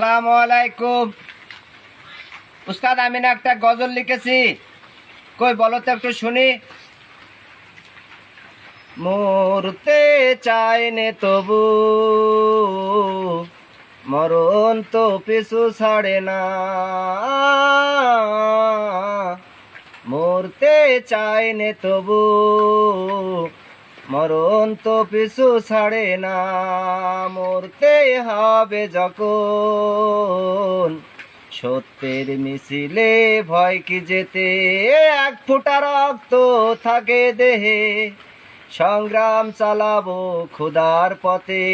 আসসালামু আলাইকুম। উস্তাদ, আমি না একটা গজল লিখেছি। কই, বলো তো একটু শুনি। মরতে চাই নে তবু, মরণ তো পিছু ছাড়ে না। মরতে চাই নে তবু মরণ তো পিছু ছাড়ে না, মরতে হবে যখন। সত্যের মিছিলে ভয় কি যেতে, এক ফুটা রক্ত থাকে দেহে। সংগ্রাম চালাবো খুদার পথে,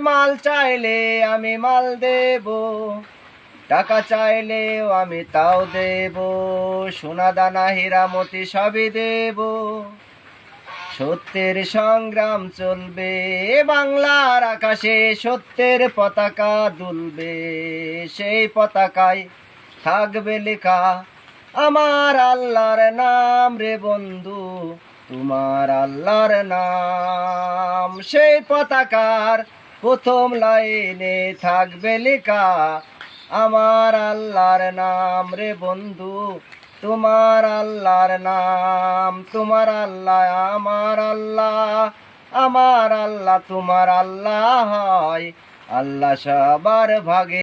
মাল চাইলে আমি মাল দেব। টাকা চাইলেও আমি তাও দেব, সোনা দানা, হীরামতি সবই দেব। সত্যের সংগ্রাম চলবে, বাংলার আকাশে সত্যের পতাকা দুলবে। সেই পতাকায় থাকবে লেখা, আমার আল্লাহর নাম রে বন্ধু, তোমার আল্লাহর নাম। সেই পতাকার প্রথম লাইনে থাকবে লেখা, আমার আল্লাহর নাম রে বন্ধু তোমার আল্লাহর নাম, তোমার আল্লাহ আমার আল্লাহ আমার আল্লাহ তোমার আল্লাহ হয়। আল্লাহ সবার ভাগে